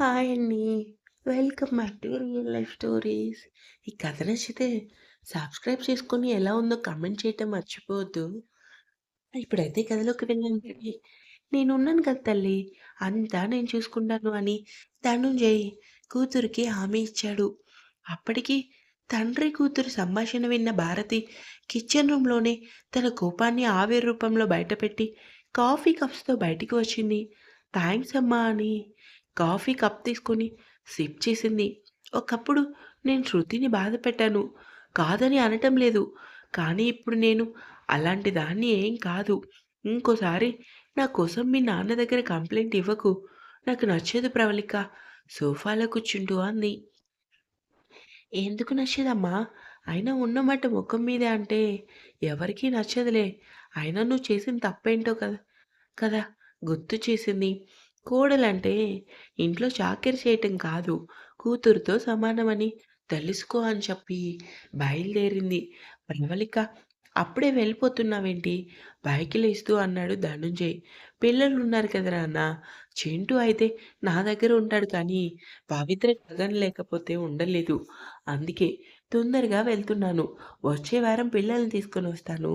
Hi అండి. Welcome back to real life stories. ఈ కథ నచ్చితే సబ్స్క్రైబ్ చేసుకొని ఎలా ఉందో కామెంట్ చేయటం మర్చిపోవద్దు. ఇప్పుడైతే కథలోకి వెళ్ళండి. నేనున్నాను కదా తల్లి! అంతా నేను చూసుకుంటాను అని ధనుంజయ్ కూతురికి హామీ ఇచ్చాడు. అప్పటికి తండ్రి కూతురు సంభాషణ విన్న భారతి కిచెన్ రూమ్‌లోనే తన కోపాన్ని ఆవిరి రూపంలో బయటపెట్టి కాఫీ కప్స్‌తో బయటికి వచ్చింది. థ్యాంక్స్ అమ్మా అని కాఫీ కప్ తీసుకొని సిప్ చేసింది. ఒకప్పుడు నేను శృతిని బాధపెట్టాను. కాదని అనటం లేదు. కానీ ఇప్పుడు నేను అలాంటి దాన్ని ఏం కాదు. ఇంకోసారి నా కోసం మీ నాన్న దగ్గర కంప్లైంట్ ఇవ్వకు. నాకు నచ్చదు ప్రవళిక సోఫాలో కూర్చుంటూ అంది. ఎందుకు నచ్చదమ్మా? అయినా ఉన్నమాట ముఖం మీదే అంటే ఎవరికీ నచ్చదులే. అయినా నువ్వు చేసిన తప్పేంటో కదా కదా గుర్తు చేసింది. కోడలంటే ఇంట్లో చాకిరీ చేయటం కాదు, కూతురుతో సమానమని తెలుసుకో అని చెప్పి బయలుదేరింది. ప్రవళిక అప్పుడే వెళ్ళిపోతున్నావేంటి? బైకిలు లేస్తూ అన్నాడు ధనుంజయ్. పిల్లలు ఉన్నారు కదా అన్న చింటూ అయితే నా దగ్గర ఉంటాడు కానీ పవిత్ర గగన్ లేకపోతే ఉండలేదు. అందుకే తొందరగా వెళ్తున్నాను. వచ్చే వారం పిల్లల్ని తీసుకొని వస్తాను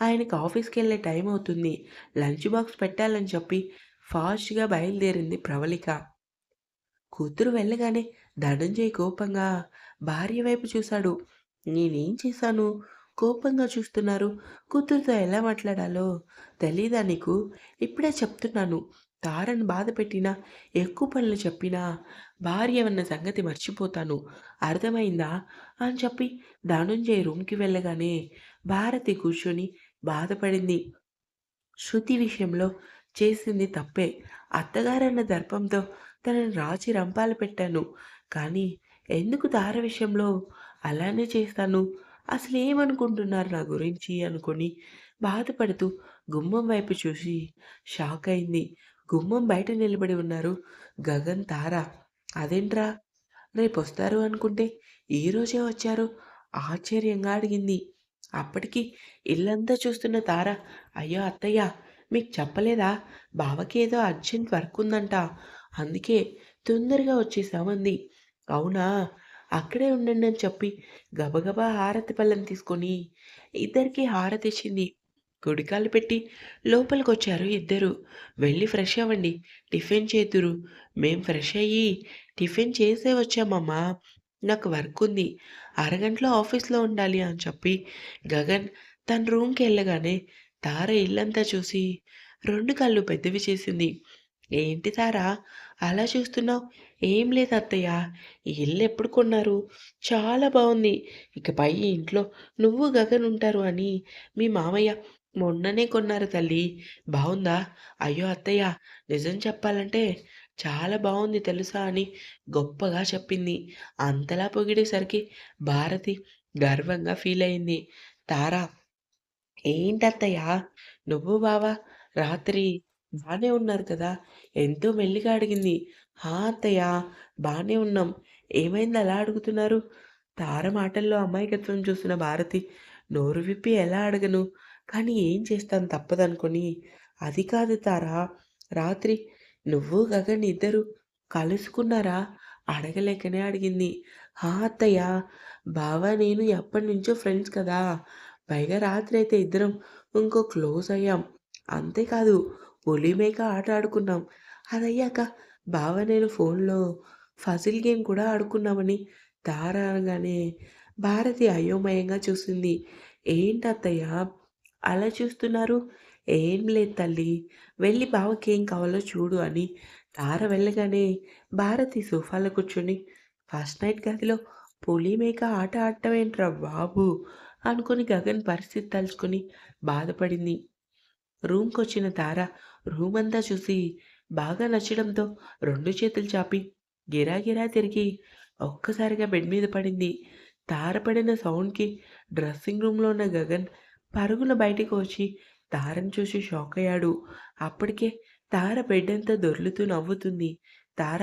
ఆయనకి ఆఫీస్‌కెళ్ళే టైం అవుతుంది. లంచ్ బాక్స్ పెట్టాలని చెప్పి ఫాస్ట్‌గా బయలుదేరింది ప్రవళిక. కూతురు వెళ్ళగానే ధనంజయ్ కోపంగా భార్య వైపు చూశాడు. నేనేం చేశాను? కోపంగా చూస్తున్నారు. కూతురుతో ఎలా మాట్లాడాలో తెలీదా నీకు? ఇప్పుడే చెప్తున్నాను. తారను బాధపెట్టినా, ఎక్కువ పనులు చెప్పినా భార్య అన్న సంగతి మర్చిపోతాను. అర్థమైందా? అని చెప్పి ధనుంజయ్ రూమ్‌కి వెళ్ళగానే భారతి కూర్చొని బాధపడింది. శృతి విషయంలో చేసింది తప్పే. అత్తగారన్న దర్పంతో తనని రాచి రంపాలు పెట్టాను. కానీ ఎందుకు తార విషయంలో అలానే చేస్తాను? అసలేమనుకుంటున్నారు నా గురించి అనుకొని బాధపడుతూ గుమ్మం వైపు చూసి షాక్ అయింది. గుమ్మం బయట నిలబడి ఉన్నారు గగన్, తార. అదేంట్రా రేపొస్తారు అనుకుంటే ఈరోజే వచ్చారు ఆశ్చర్యంగా అడిగింది. అప్పటికి ఇల్లంతా చూస్తున్న తార అయ్యో అత్తయ్య మీకు చెప్పలేదా? బావకి ఏదో అర్జెంట్ వర్క్ ఉందంట. అందుకే తొందరగా వచ్చేసామంది. అవునా? అక్కడే ఉండండి అని చెప్పి గబగబా హారతి పళ్ళెం తీసుకొని ఇద్దరికి హారతి ఇచ్చింది గుడికాలు పెట్టి లోపలికొచ్చారు ఇద్దరు. వెళ్ళి ఫ్రెష్ అవ్వండి. టిఫిన్ చేద్దురు. మేం ఫ్రెష్ అయ్యి టిఫిన్ చేసే వచ్చామమ్మా. నాకు వర్క్ ఉంది. అరగంటలో ఆఫీస్‌లో ఉండాలి అని చెప్పి గగన్ తన రూమ్కి వెళ్ళగానే తార ఇల్లంతా చూసి రెండు కళ్ళు పెద్దవి చేసింది. ఏంటి తారా అలా చూస్తున్నావు? ఏం లేదు అత్తయ్య. ఈ ఇల్లు ఎప్పుడు కొన్నారు? చాలా బాగుంది ఇకపై ఇంట్లో నువ్వు, గగన్ ఉంటారు అని మీ మామయ్య మొన్ననే కొన్నారు తల్లి. బాగుందా అయ్యో అత్తయ్య నిజం చెప్పాలంటే చాలా బాగుంది తెలుసా అని గొప్పగా చెప్పింది. అంతలా పొగిడేసరికి భారతి గర్వంగా ఫీల్ అయింది తారా ఏంటత్తయ్య నువ్వు బావా రాత్రి బానే ఉన్నారు కదా! ఎంతో మెల్లిగా అడిగింది. హా! అత్తయ్య బానే ఉన్నాం. ఏమైంది అలా అడుగుతున్నారు? తార మాటల్లో అమాయకత్వం చూసిన భారతి నోరు విప్పి ఎలా అడగను? కానీ ఏం చేస్తాను తప్పదనుకొని అది కాదు తారా! రాత్రి నువ్వు, గగన్ ఇద్దరు కలుసుకున్నారా? అడగలేకనే అడిగింది. హా! అత్తయ్య బావ నేను ఎప్పటినుంచో ఫ్రెండ్స్ కదా! పైగా రాత్రి అయితే ఇద్దరం ఇంకో క్లోజ్ అయ్యాం. అంతేకాదు ఒలిమేక మేక ఆట ఆడుకున్నాం. అదయ్యాక బావ నేను ఫోన్‌లో ఫజిల్ గేమ్ కూడా ఆడుకున్నామని తార భారతి అయోమయంగా చూసింది. ఏంటత్తయ్య అలా చూస్తున్నారు? ఏం లేదు తల్లి. వెళ్ళి బావకి ఏం కావాలో చూడు అని తార వెళ్ళగానే భారతి సోఫాలో కూర్చొని ఫస్ట్ నైట్ గదిలో పులి మేక ఆట ఆడటం ఏంట్రా బాబు! అనుకుని గగన్ పరిస్థితి తలుచుకుని బాధపడింది. రూమ్కి వచ్చిన తార రూమంతా చూసి బాగా నచ్చడంతో రెండు చేతులు చాపి గిరాగిరా తిరిగి ఒక్కసారిగా బెడ్ మీద పడింది. తార పడిన సౌండ్‌కి డ్రెస్సింగ్ రూమ్‌లో ఉన్న గగన్ పరుగున బయటికి వచ్చి తారని చూసి షాకయ్యాడు. అప్పటికే తార బెడ్ అంతా దొర్లుతూ నవ్వుతుంది. తార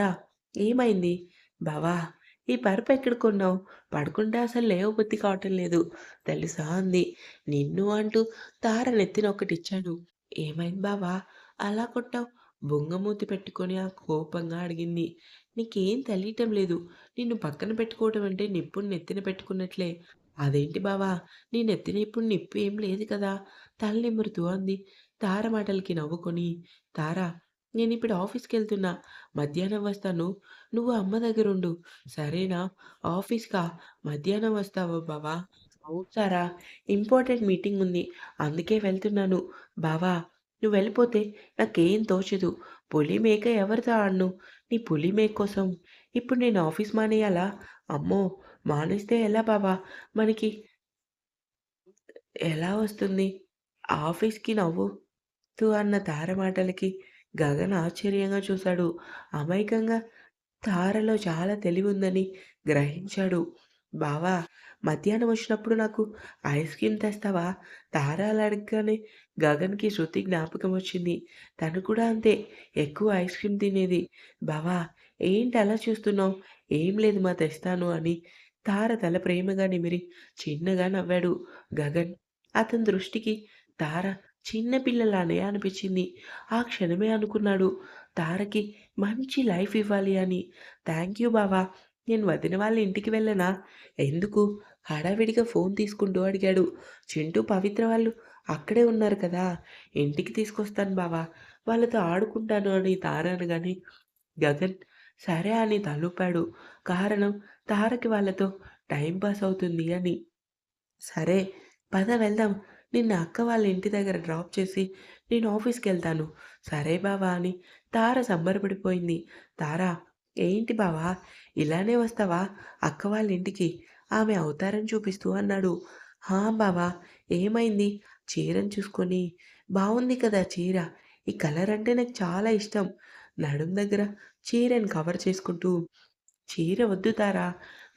ఏమైంది? బావా! ఈ పరుపు ఎక్కడ కొన్నావు? పడుకుంటే అసలు లేవబుద్ధి కావటం లేదు తెలుసా అంది. నిన్ను అంటూ తార నెత్తిన ఒకటిచ్చాడు. ఏమైంది బావా? అలా కొట్టావు? బొంగమూతి పెట్టుకొని ఆ కోపంగా అడిగింది. "నీకేం తెలియటం లేదు. నిన్ను పక్కన పెట్టుకోవడం అంటే నిప్పుని నెత్తిన పెట్టుకున్నట్లే." "అదేంటి బావా! నీ నెత్తిన ఇప్పుడు నిప్పు ఏం లేదు కదా!" తల నిమురుతూ అంది. తార మాటలకి నవ్వుకొని, "తారా ఆఫీస్కి వెళ్తున్నాను మధ్యాహ్నం వస్తాను. నువ్వు అమ్మ దగ్గరుండు. సరేనా? ఆఫీస్‌కా? మధ్యాహ్నం వస్తావా బావా?" "అవును ఇంపార్టెంట్ మీటింగ్ ఉంది. అందుకే వెళ్తున్నాను. బావా నువ్వు వెళ్ళిపోతే నాకేం తోచదు. పులి, మేక ఎవరితో ఆడను. నీ పులి, మేక కోసం ఇప్పుడు నేను ఆఫీస్ మానేయాలా? అమ్మో! మానేస్తే ఎలా బావా? మనకి ఎలా వస్తుంది? ఆఫీస్‌కి నవ్వుతూ అన్న తార మాటలకి గగన్ ఆశ్చర్యంగా చూశాడు. అమాయకంగా తారలో చాలా తెలివి ఉందని గ్రహించాడు. బావా! మధ్యాహ్నం వచ్చినప్పుడు నాకు ఐస్ క్రీమ్ తెస్తావా? తారాలు అడగగానే గగన్‌కి శృతి జ్ఞాపకం వచ్చింది. తను కూడా అంతే ఎక్కువ ఐస్ క్రీమ్ తినేది. బావా! ఏంటి అలా చూస్తున్నావు? ఏం లేదు మా తెస్తాను అని తార తల ప్రేమగా నిమిరి చిన్నగా నవ్వాడు గగన్. అతని దృష్టికి తార చిన్నపిల్లలానే అనిపించింది. ఆ క్షణమే అనుకున్నాడు తారకి మంచి లైఫ్ ఇవ్వాలి అని. థ్యాంక్ యూ బావా! నేను వదిన వాళ్ళ ఇంటికి వెళ్ళనా? ఎందుకు? హడావిడిగా ఫోన్ తీసుకుంటూ అడిగాడు. చింటూ, పవిత్ర వాళ్ళు అక్కడే ఉన్నారు కదా! ఇంటికి తీసుకొస్తాను బావా! వాళ్ళతో ఆడుకుంటాను అని తారను కానీ గగన్ సరే అని తలుపాడు కారణం తారకి వాళ్ళతో టైం పాస్ అవుతుంది అని. సరే పద వెళ్దాం. నిన్న అక్క వాళ్ళ ఇంటి దగ్గర డ్రాప్ చేసి నేను ఆఫీస్కి వెళ్తాను సరే బావా అని తార సంబరపడిపోయింది. తార ఏంటి బావా ఇలానే వస్తావా అక్క వాళ్ళ ఇంటికి? ఆమె అవతారం చూపిస్తూ అన్నాడు. హా! బావా ఏమైంది? చీరను చూసుకొని బాగుంది కదా చీర. ఈ కలర్ అంటే నాకు చాలా ఇష్టం. నడుం దగ్గర చీరను కవర్ చేసుకుంటూ చీర వద్దు తారా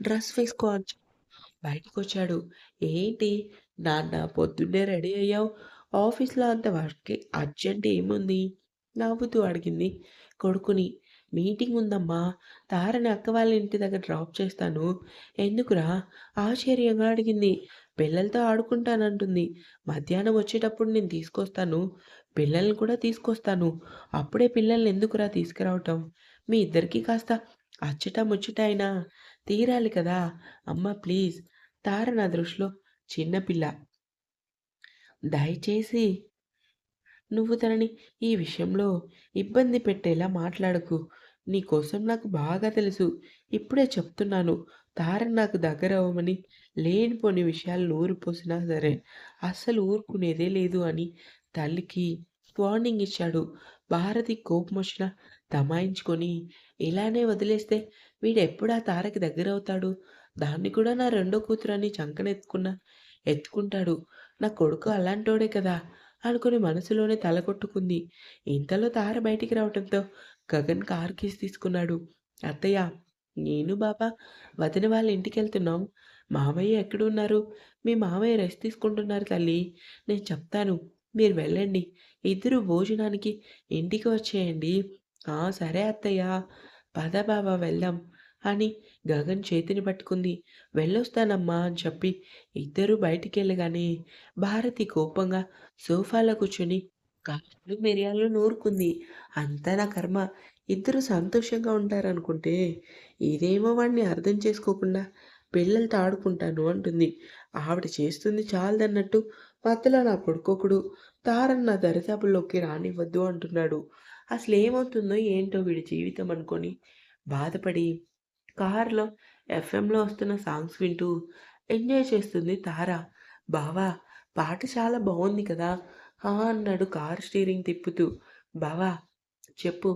డ్రెస్ వేసుకో బయటకు బయటికొచ్చాడు. ఏంటి నాన్న పొద్దున్నే రెడీ అయ్యావు? ఆఫీస్‌లో అంత వర్క్ అర్జెంట్ ఏముంది? నవ్వుతూ అడిగింది కొడుకుని. మీటింగ్ ఉందమ్మా. తారని అక్క వాళ్ళ ఇంటి దగ్గర డ్రాప్ చేస్తాను. ఎందుకురా? ఆశ్చర్యంగా అడిగింది. పిల్లలతో ఆడుకుంటానంటుంది. మధ్యాహ్నం వచ్చేటప్పుడు నేను తీసుకొస్తాను. పిల్లల్ని కూడా తీసుకొస్తాను. అప్పుడే పిల్లల్ని ఎందుకురా తీసుకురావటం? మీ ఇద్దరికీ కాస్త అచ్చట ముచ్చట అయినా తీరాలి కదా! అమ్మ ప్లీజ్ తార నా దృష్టిలో చిన్నపిల్ల దయచేసి నువ్వు తనని ఈ విషయంలో ఇబ్బంది పెట్టేలా మాట్లాడకు. నీ కోసం నాకు బాగా తెలుసు. ఇప్పుడే చెప్తున్నాను. తార నాకు దగ్గర అవ్వమని లేనిపోని విషయాలు నోరు పోసినా సరే అస్సలు ఊరుకునేదే లేదు అని తల్లికి వార్నింగ్ ఇచ్చాడు. భారతి కోపమొచ్చినా తమాయించుకొని ఇలానే వదిలేస్తే వీడెప్పుడు ఆ తారకి దగ్గరవుతాడు? దాన్ని కూడా నా రెండో కూతురని చంకనెత్తుకున్నా ఎత్తుకుంటాడు. నా కొడుకు అలాంటోడే కదా! అనుకుని మనసులోనే తల కొట్టుకుంది. ఇంతలో తార బయటికి రావటంతో గగన్ కారు కీస్ తీసుకున్నాడు. అత్తయ్య నేను బాబా వదిన వాళ్ళ ఇంటికెళ్తున్నాం. మామయ్య ఎక్కడున్నారు? మీ మామయ్య రెస్ట్ తీసుకుంటున్నారు తల్లి. నేను చెప్తాను. మీరు వెళ్ళండి. ఇద్దరు భోజనానికి ఇంటికి వచ్చేయండి. సరే అత్తయ్య. పద బాబా వెళ్దాం అని గగన్ చేతిని పట్టుకుంది. వెళ్ళొస్తానమ్మా అని చెప్పి ఇద్దరూ బయటికెళ్ళగానే భారతి కోపంగా సోఫాలో కూర్చొని కాళ్ళు, మిరియాలు నూరుకుంది. అంతా నా కర్మ. ఇద్దరు సంతోషంగా ఉంటారనుకుంటే, ఇదేమో వాడిని అర్థం చేసుకోకుండా పిల్లలతో ఆడుకుంటాను అంటుంది. ఆవిడ చేస్తుంది చాలదన్నట్టు మధ్యలో నా కొడుకొకడు తారన్న దరిదాపుల్లోకి రానివ్వద్దు అంటున్నాడు. అసలు ఏమవుతుందో ఏంటో వీడి జీవితం అనుకొని బాధపడి కారులో ఎఫ్ఎంలో వస్తున్న సాంగ్స్ వింటూ ఎంజాయ్ చేస్తుంది తార. బావా పాట చాలా బాగుంది కదా! హా అన్నాడు కారు స్టీరింగ్ తిప్పుతూ. బావా చెప్పు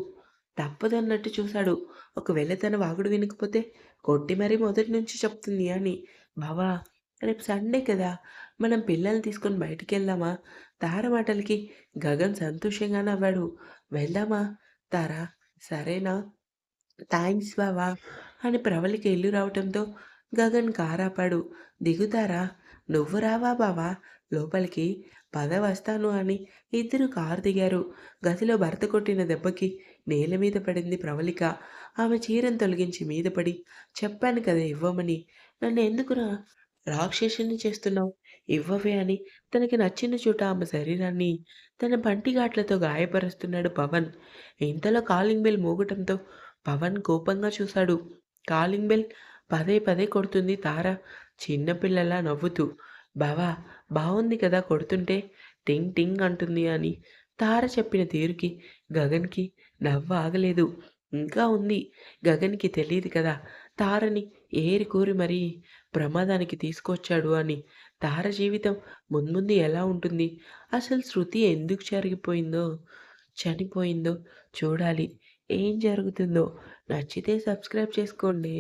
తప్పదన్నట్టు చూశాడు. ఒకవేళ తన వాగుడు వినకపోతే కొట్టి మరీ మొదటి నుంచి చెప్తుంది అని. బావా రేపు సండే కదా! మనం పిల్లల్ని తీసుకొని బయటికి వెళ్దామా తార మాటలకి గగన్ సంతోషంగా నవ్వాడు. వెళ్దామా తారా? సరేనా? థ్యాంక్స్ బావా! అని ప్రవళిక ఇల్లు రావటంతో గగన్ కారాపాడు. దిగుతారా? నువ్వు రావా బావా లోపలికి? పద వస్తాను అని ఇద్దరు కారు దిగారు. గదిలో భర్త కొట్టిన దెబ్బకి నేల మీద పడింది ప్రవళిక. ఆమె చీరను తొలగించి మీద పడి చెప్పాను కదా ఇవ్వమని. నన్ను ఎందుకురా రాక్షసుని చేస్తున్నావు? ఇవ్వవే అని తనకి నచ్చిన చోట ఆమె శరీరాన్ని తన పంటిఘాట్లతో గాయపరుస్తున్నాడు పవన్. ఇంతలో కాలింగ్ బెల్ మోగటంతో పవన్ కోపంగా చూశాడు. కాలింగ్ బెల్ పదే పదే కొడుతుంది తార చిన్నపిల్లలా నవ్వుతూ. బావా బాగుంది కదా కొడుతుంటే టింగ్ టింగ్ అంటుంది అని తార చెప్పిన తీరుకి గగన్‌కి నవ్వు ఆగలేదు. ఇంకా ఉంది. గగన్‌కి తెలియదు కదా! తారని ఏరికూరి మరీ ప్రమాదానికి తీసుకొచ్చాడు అని. తార జీవితం మున్ముందు ఎలా ఉంటుంది? అసలు శృతి ఎందుకు జరిగిపోయిందో చనిపోయిందో చూడాలి. ఏం జరుగుతుందో? నచ్చితే సబ్స్క్రైబ్ చేసుకోండి.